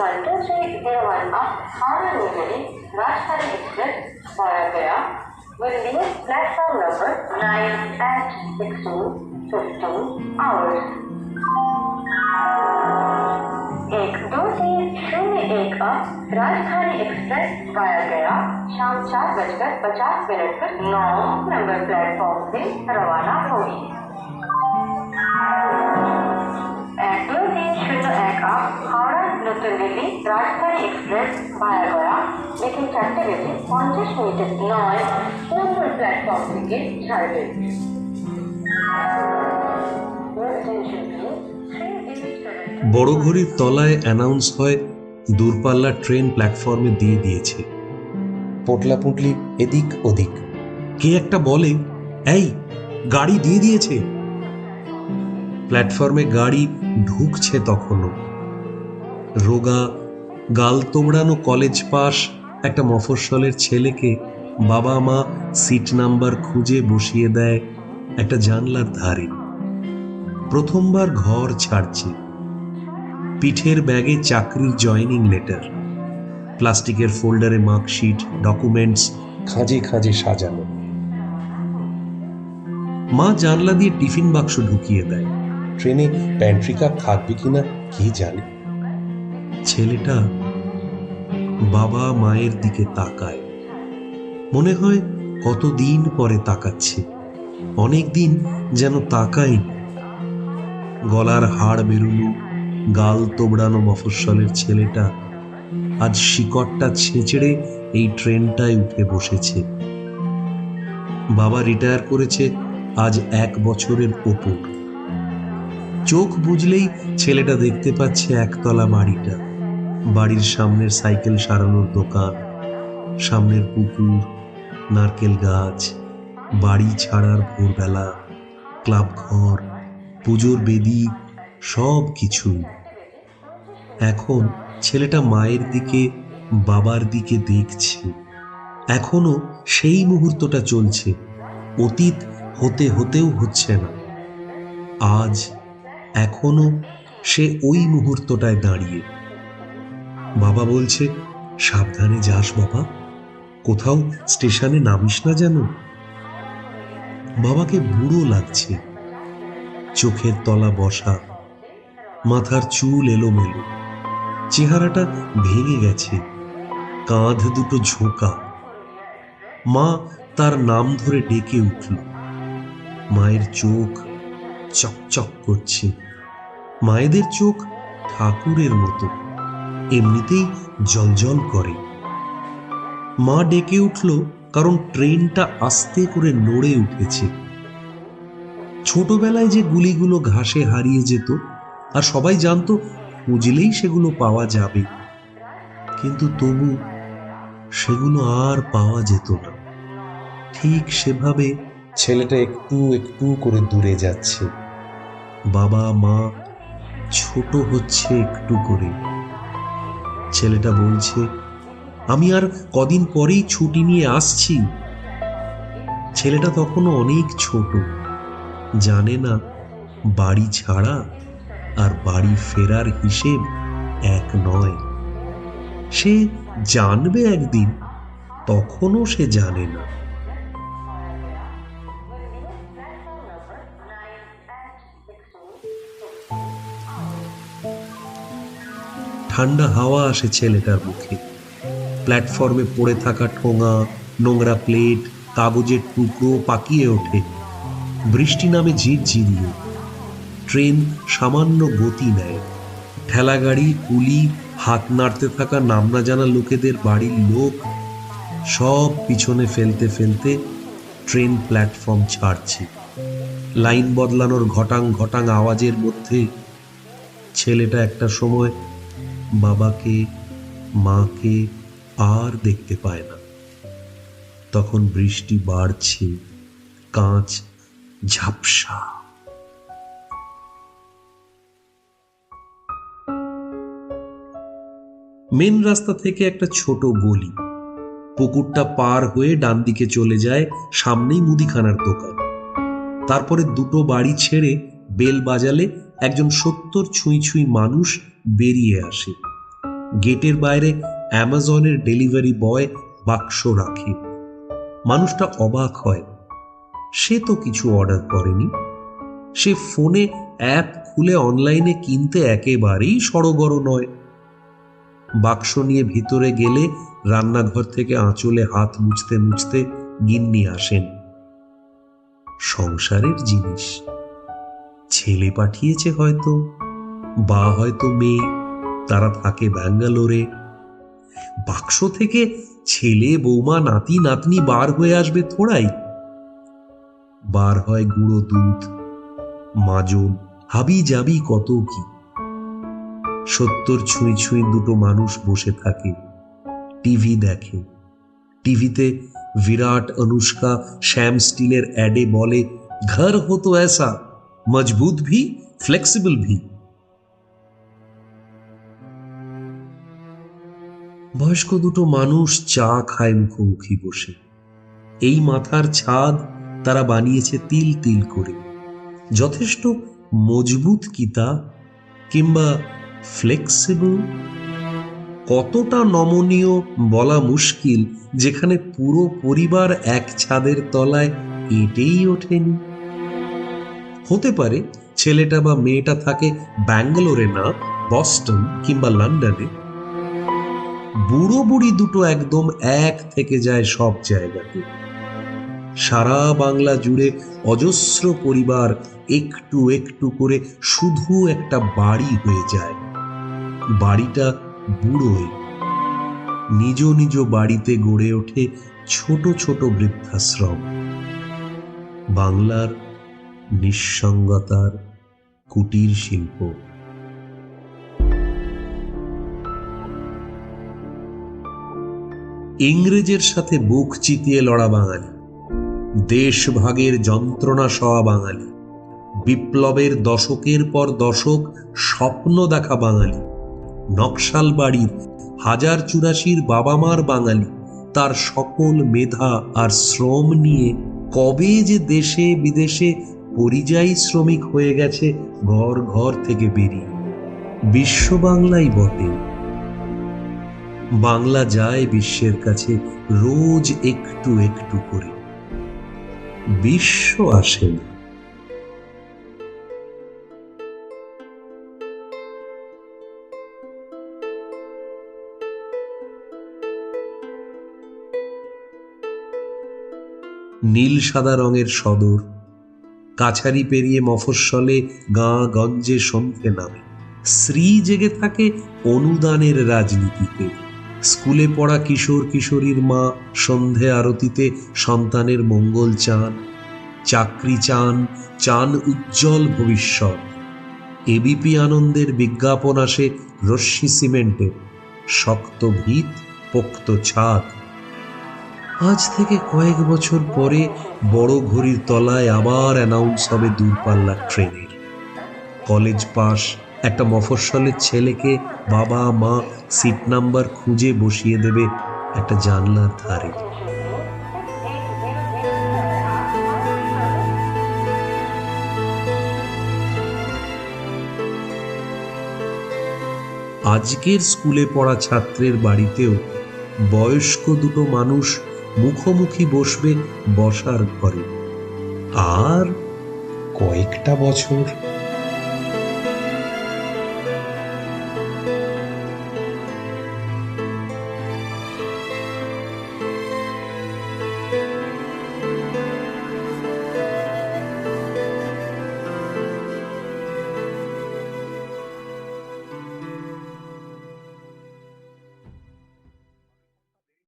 Centre से इंदिरावान आप हाना नोटोली Rajdhani express via Gaya will platform number nine eight sixteen sixteen hours एक दो से शून्य एक अब राजधानी एक्सप्रेस वाया गया, शाम चार बजकर पचास मिनट पर नौ नंबर प्लेटफॉर्म से रवाना होगी। দিল্লি রাজধানী এক্সপ্রেস ভায়া বিকেল চারটে বেজে পঞ্চাশ মিনিটে নয় নম্বর প্ল্যাটফর্ম থেকে ছাড়বে। বড় ঘড়ির তলায় অ্যানাউন্স হয় দূরপাল্লা ট্রেন প্ল্যাটফর্মে দিয়ে দিয়েছে। পোটলা পুটলি এদিক ওদিক। কে একটা বলে এই গাড়ি দিয়ে দিয়েছে। প্ল্যাটফর্মে গাড়ি ঢুকছে তখনও। রোগা, গাল তোমড়ানো কলেজ পাস একটা মফস্বলের ছেলেকে বাবা মা সিট নাম্বার খুঁজে বসিয়ে দেয় একটা জানলার ধারে। প্রথমবার ঘর ছাড়ছে। পিঠের ব্যাগে চাকরির জয়নিং লেটার। প্লাস্টিকের ফোল্ডারে মার্কশিট, ডকুমেন্টস খাঁজে খাঁজে সাজানো। মা জানলা দিয়ে টিফিন বাক্স ঢুকিয়ে দেয়। ট্রেনে প্যান্ট্রিকা থাকবে কিনা কে জানে। ছেলেটা বাবা মায়ের দিকে তাকায়। মনে হয় কতদিন পরে তাকাচ্ছে। অনেক দিন যেন তাকাই গলার হাড় বেরুনো গাল তোবড়ানো মফস্বলের ছেলেটা। আজ শিকড়টা ছেঁচড়ে এই ট্রেনটায় উঠে বসেছে। বাবা রিটায়ার করেছে আজ এক বছরের ওপর। চোখ বুঝলেই ছেলেটা দেখতে পাচ্ছে একতলা বাড়িটা। বাড়ির সামনের সাইকেল সারানোর দোকান, সামনের পুকুর, নারকেল গাছ, বাড়ি ছাড়ার ভোরবেলা, ক্লাব ঘর, পুজোর বেদি, সব কিছুই। এখন ছেলেটা মায়ের দিকে, বাবার দিকে দেখছে। এখনও সেই মুহূর্তটা চলছে, অতীত হতে হতেও হচ্ছে না। আজ এখনও সে ওই মুহূর্তটায় দাঁড়িয়ে। বাবা বলছে, সাবধানে যাস বাবা। কোথাও স্টেশনে নামিস না যেন। বাবাকে বুড়ো লাগছে। চোখের তলা বসা। মাথার চুল এলোমেলো। চেহারাটা ভেঙে গেছে। কাঁধ দুটো ঝোঁকা। মা তার নাম ধরে ডেকে উঠল। মায়ের চোখ চকচক করছে। মায়েদের চোখ ঠাকুরের মতো। এমনিতেই জলজল করে। মা ডেকে উঠল, কারণ ট্রেনটা আস্তে করে নড়ে উঠেছে। ছোটবেলায় যে গুলিগুলো ঘাসে হারিয়ে যেত, আর সবাই জানতো খুঁজলেই সেগুলো পাওয়া যাবে। কিন্তু তবু সেগুলো আর পাওয়া যেত না। ঠিক সেভাবে ছেলেটা একটু একটু করে দূরে যাচ্ছে। বাবা, মা, ছোট হচ্ছে একটু করে। ছেলেটা বলছে, আমি আর কদিন পরেই ছুটি নিয়ে আসছি। ছেলেটা তখনও অনেক ছোট। জানে না, বাড়ি ছাড়া আর বাড়ি ফেরার হিসেব এক নয়। সে জানবে একদিন, তখনও সে জানে না। ঠান্ডা হাওয়া আসে ছেলেটার মুখে। প্ল্যাটফর্মে পড়ে থাকা ঠোঙা, নোংরা প্লেট কাগজের টুকরো পাকিয়ে ওঠে। বৃষ্টি নামে ঝিরঝিরিয়ে। ট্রেন সামান্য গতি নেয়। ঠেলাগাড়ি কুলি, হাত নাড়তে থাকা নাম না জানা লোকেদের বাড়ির লোক সব পিছনে ফেলতে ফেলতে ট্রেন প্ল্যাটফর্ম ছাড়ছে। লাইন বদলানোর ঘটাং ঘটাং আওয়াজের মধ্যে ছেলেটা একটা সময় বাবাকে, মাকে আর দেখতে পায় না। তখন বৃষ্টি বাড়ছে, কাঁচ ঝাপসা। মেন রাস্তা থেকে একটা ছোট গলি। পুকুরটা পার হয়ে ডান দিকে চলে যায় সামনেই মুদিখানার দোকান। তারপরে দুটো বাড়ি ছেড়ে বেল বাজালে একজন সত্তর ছুঁই ছুঁই মানুষ বেরিয়ে আসে। গেটের বাইরে অ্যামাজনের ডেলিভারি বয় বাক্স রাখে। মানুষটা অবাক হয়। সে তো কিছু অর্ডার করেনি। সে ফোনে অ্যাপ খুলে অনলাইনে কিনতে একেবারেই সড়গড় নয়। বাক্স নিয়ে ভিতরে গেলে রান্নাঘর থেকে আঁচলে হাত মুছতে মুছতে গিন্নি আসেন। সংসারের জিনিস। ছেলে পাঠিয়েছে হয়তো, বা হয়তো মেয়ে, তারা থাকে ব্যাঙ্গালোরে। বাক্স থেকে ছেলে, বৌমা, নাতি, নাতনি বার হয়ে আসবে থোড়াই। বার হয় গুঁড়ো দুধ, মাজন, হাবি যাবি কত কি। সত্তর ছুঁই ছুঁই দুটো মানুষ বসে থাকে, টিভি দেখে। টিভিতে বিরাট অনুষ্কা, শ্যাম স্টিলের অ্যাডে বলে, ঘর হতো ऐसा মজবুত ভি ফ্লেক্সিবল ভি বয়স্ক দুটো মানুষ চা খায় মুখোমুখি বসে। এই মাথার ছাদ তারা বানিয়েছে তিল তিল করে। যথেষ্ট মজবুত কিতা কিংবা ফ্লেক্সিবল কতটা নমনীয় বলা মুশকিল, যেখানে পুরো পরিবার এক ছাদের তলায় এটেই ওঠেনি। হতে পারে ছেলেটা বা মেয়েটা থাকে ব্যাঙ্গালোরে না, বস্টন কিংবা লন্ডনে। বুড়ো বুড়ি দুটো একদম এক থেকে যায় সব জায়গাতে। সারা বাংলা জুড়ে অজস্র পরিবার একটু একটু করে শুধু একটা বাড়ি হয়ে যায়। বাড়িটা বুড়োয় নিজ নিজ বাড়িতে গড়ে ওঠে ছোট ছোট বৃদ্ধাশ্রম। বাংলার নিঃসঙ্গতার কুটির শিল্প। ইংরেজের সাথে বুক চিতিয়ে লড়া বাঙালি, দেশভাগের যন্ত্রণা সওয়া বাঙালি, বিপ্লবের দশকের পর দশক স্বপ্ন দেখা বাঙালি নকশাল বাড়ির হাজার চুরাশির বাবা মার বাঙালি, তার সকল মেধা আর শ্রম নিয়ে কবে যে দেশে বিদেশে পরিযায়ী শ্রমিক হয়ে গেছে ঘর ঘর থেকে বেরিয়ে। বিশ্ব বাংলাই বটে। বাংলা যায় বিশ্বের কাছে রোজ একটু একটু করে। বিশ্ব আসে না। নীল সাদা রঙের সদর কাছারি পেরিয়ে মফস্বলে গাঁ গঞ্জে সন্ধে নামে। শ্রী জেগে থাকে অনুদানের রাজনীতিতে। স্কুলে পড়া কিশোর কিশোরীর মা সন্ধে আরতিতে সন্তানের মঙ্গল চান, চাকরি চান চান উজ্জ্বল ভবিষ্যৎ। এবিপি আনন্দের বিজ্ঞাপন আসে রশ্মি সিমেন্টের, শক্ত ভিত, পোক্ত ছাদ। আজ থেকে কয়েক বছর পরে বড় ঘড়ির তলায় আবার অ্যানাউন্স হবে দূরপাল্লার ট্রেনের কলেজ পাস, একটা মফস্বলের ছেলেকে বাবা, মা সিট নাম্বার খুঁজে বসিয়ে দেবে একটা জানলার ধারে। আজকের স্কুলে পড়া ছাত্রের বাড়িতেও বয়স্ক দুটো মানুষ মুখোমুখি বসবে বসার ঘরে। আর কয়েকটা বছর